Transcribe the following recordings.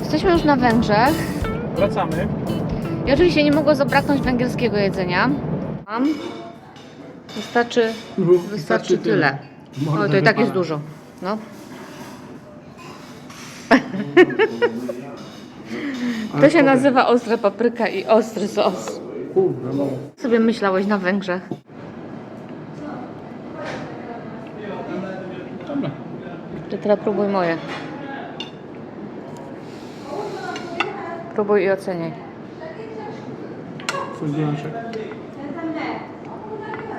Jesteśmy już na Węgrzech Wracamy. i oczywiście nie mogło zabraknąć węgierskiego jedzenia. Mam. Wystarczy, wystarczy tyle. O, to i tak jest dużo. No. To się nazywa ostra papryka i ostry sos. No. Co sobie myślałeś na Węgrzech? Dobra. To teraz próbuj moje. Próbuj i oceniaj. Twój gulaszek.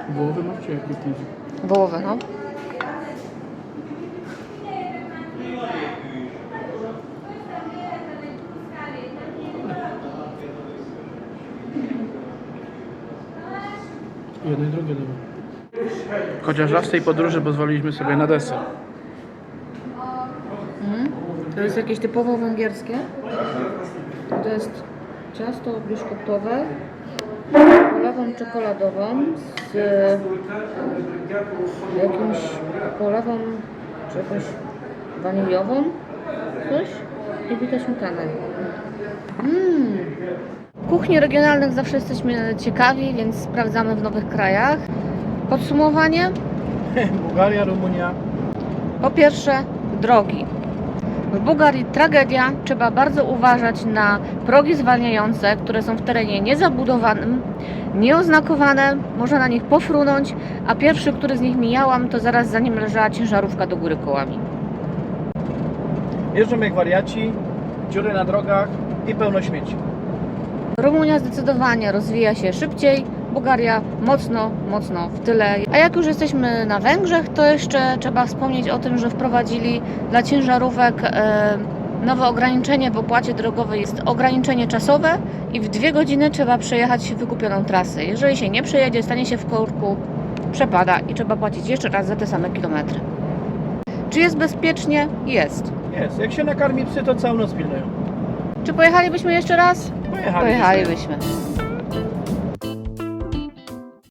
Wołowy masz czy jakie pięć? Wołowe, no. Jedno i drugie dobre. Chociaż raz w tej podróży pozwoliliśmy sobie na deser. To jest jakieś typowo węgierskie. To jest ciasto biszkoptowe polewą czekoladową z jakimś polewą czy jakąś waniliową coś i bita śmietaną. Mm. Kuchni regionalnych zawsze jesteśmy ciekawi, więc sprawdzamy w nowych krajach. Podsumowanie. Bułgaria, Rumunia. Po pierwsze, drogi. W Bułgarii tragedia. Trzeba bardzo uważać na progi zwalniające, które są w terenie niezabudowanym, nieoznakowane. Można na nich pofrunąć, a pierwszy, który z nich mijałam, to zaraz za nim leżała ciężarówka do góry kołami. Jeżdżą jak wariaci, dziury na drogach i pełno śmieci. Rumunia zdecydowanie rozwija się szybciej, Bułgaria mocno, mocno w tyle. A jak już jesteśmy na Węgrzech, to jeszcze trzeba wspomnieć o tym, że wprowadzili dla ciężarówek e, nowe ograniczenie w opłacie drogowej. Jest ograniczenie czasowe i w dwie godziny trzeba przejechać wykupioną trasę. Jeżeli się nie przejedzie, stanie się w korku, przepada i trzeba płacić jeszcze raz za te same kilometry. Czy jest bezpiecznie? Jest. Jest. Jak się nakarmi psy, to całą noc pilnują. Czy pojechalibyśmy jeszcze raz? Pojechali. Pojechalibyśmy.